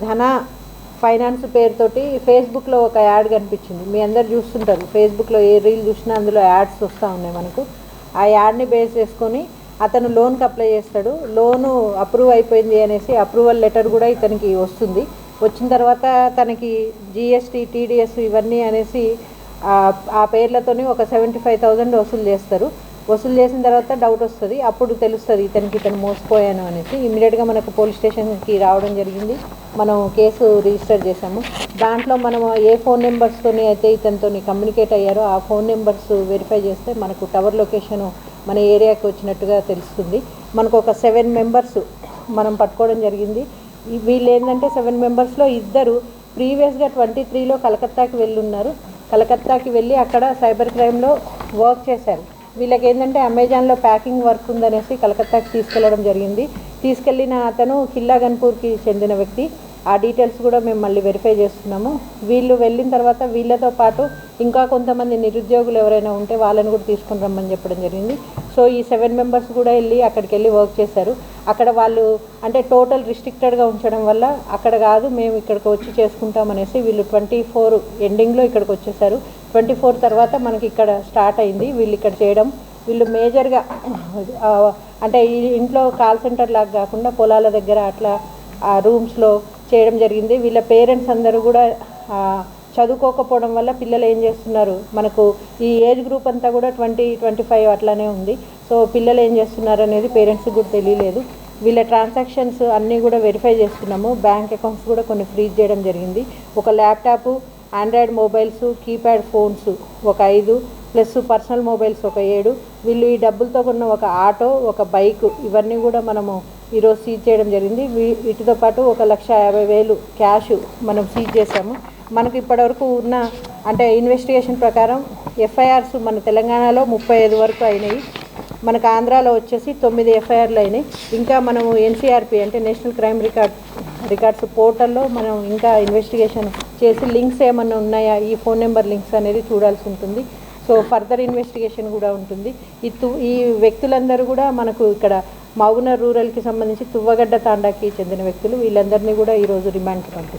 ధన ఫైనాన్స్ పేరుతోటి ఫేస్బుక్లో ఒక యాడ్ కనిపించింది. మీ అందరు చూస్తుంటారు. ఫేస్బుక్లో ఏ రీల్ చూసినా అందులో యాడ్స్ వస్తూ ఉన్నాయి మనకు. ఆ యాడ్ని బేస్ చేసుకొని అతను లోన్కి అప్లై చేస్తాడు. లోను అప్రూవ్ అయిపోయింది అనేసి అప్రూవల్ లెటర్ కూడా ఇతనికి వస్తుంది. వచ్చిన తర్వాత తనకి జిఎస్టీ టీడీఎస్ ఇవన్నీ అనేసి ఆ- పేర్లతోనే పేర్లతోని ఒక సెవెంటీ ఫైవ్ థౌజండ్ వసూలు చేస్తారు. వసూలు చేసిన తర్వాత డౌట్ వస్తుంది. అప్పుడు తెలుస్తుంది ఇతనికి ఇతను మోసపోయాను అనేసి. ఇమీడియట్గా మనకు పోలీస్ స్టేషన్కి రావడం జరిగింది. మనం కేసు రిజిస్టర్ చేసాము దాంట్లో మనం ఏ ఫోన్ నెంబర్స్తోని అయితే ఇతనితో కమ్యూనికేట్ అయ్యారో ఆ ఫోన్ నెంబర్స్ వెరిఫై చేస్తే మనకు టవర్ లొకేషన్ మన ఏరియాకి వచ్చినట్టుగా తెలుస్తుంది. మనకు ఒక సెవెన్ మెంబర్స్ మనం పట్టుకోవడం జరిగింది. వీళ్ళు ఏంటంటే సెవెన్ మెంబర్స్లో ఇద్దరు ప్రీవియస్గా ట్వంటీ త్రీలో కలకత్తాకి వెళ్ళి ఉన్నారు కలకత్తాకి వెళ్ళి అక్కడ సైబర్ క్రైమ్లో వర్క్ చేశారు. వీళ్ళకి ఏంటంటే అమెజాన్లో ప్యాకింగ్ వర్క్ ఉందనేసి కలకత్తాకి తీసుకెళ్ళడం జరిగింది. తీసుకెళ్ళిన అతను కిల్లా గన్పూర్కి చెందిన వ్యక్తి. ఆ డీటెయిల్స్ కూడా మేము మళ్ళీ వెరిఫై చేస్తున్నాము. వీళ్ళు వెళ్ళిన తర్వాత వీళ్ళతో పాటు ఇంకా కొంతమంది నిరుద్యోగులు ఎవరైనా ఉంటే వాళ్ళని కూడా తీసుకుని రమ్మని చెప్పడం జరిగింది. సో ఈ సెవెన్ మెంబర్స్ కూడా వెళ్ళి అక్కడికి వెళ్ళి వర్క్ చేశారు. అక్కడ వాళ్ళు అంటే టోటల్ రిస్ట్రిక్టెడ్గా ఉంచడం వల్ల అక్కడ కాదు మేము ఇక్కడికి వచ్చి చేసుకుంటాం అనేసి వీళ్ళు ట్వంటీ ఫోర్ ఎండింగ్లో ఇక్కడికి వచ్చేసారు. ట్వంటీ ఫోర్ తర్వాత మనకి ఇక్కడ స్టార్ట్ అయింది. వీళ్ళు ఇక్కడ చేయడం వీళ్ళు మేజర్గా అంటే ఈ ఇంట్లో కాల్ సెంటర్ లాగా కాకుండా పొలాల దగ్గర అట్లా ఆ రూమ్స్లో చేయడం జరిగింది. వీళ్ళ పేరెంట్స్ అందరూ కూడా చదువుకోకపోవడం వల్ల పిల్లలు ఏం చేస్తున్నారు? మనకు ఈ ఏజ్ గ్రూప్ అంతా కూడా ట్వంటీ ట్వంటీ ఫైవ్ అట్లానే ఉంది. సో పిల్లలు ఏం చేస్తున్నారు అనేది పేరెంట్స్కి కూడా తెలియలేదు. వీళ్ళ ట్రాన్సాక్షన్స్ అన్నీ కూడా వెరిఫై చేస్తున్నాము. బ్యాంక్ అకౌంట్స్ కూడా కొన్ని ఫ్రీజ్ చేయడం జరిగింది. ఒక laptop Android mobiles keypad phones ఒక ఐదు ప్లస్ పర్సనల్ మొబైల్స్ ఒక ఏడు. వీళ్ళు ఈ డబ్బులతో కొన్న ఒక ఆటో ఒక బైక్ ఇవన్నీ కూడా మనము ఈరోజు సీజ్ చేయడం జరిగింది. వీటితో పాటు ఒక లక్ష యాభై వేలు క్యాష్ మనం సీజ్ చేసాము మనకు ఇప్పటివరకు ఉన్న అంటే ఇన్వెస్టిగేషన్ ప్రకారం ఎఫ్ఐఆర్స్ మన తెలంగాణలో ముప్పై ఐదు వరకు అయినాయి. మనకు ఆంధ్రాలో వచ్చేసి తొమ్మిది ఎఫ్ఐఆర్లు అయినాయి. ఇంకా మనము ఎన్సీఆర్పి అంటే నేషనల్ క్రైమ్ రికార్డ్ రికార్డ్స్ పోర్టల్లో మనం ఇంకా ఇన్వెస్టిగేషన్ చేసి లింక్స్ ఏమన్నా ఉన్నాయా? ఈ ఫోన్ నెంబర్ లింక్స్ అనేది చూడాల్సి ఉంటుంది. సో ఫర్దర్ ఇన్వెస్టిగేషన్ కూడా ఉంటుంది. ఈ తు ఈ వ్యక్తులందరూ కూడా మనకు ఇక్కడ మౌన రూరల్కి సంబంధించి తువ్వగడ్డ తాండాకి చెందిన వ్యక్తులు వీళ్ళందరినీ కూడా ఈరోజు రిమాండ్కి పంపిస్తారు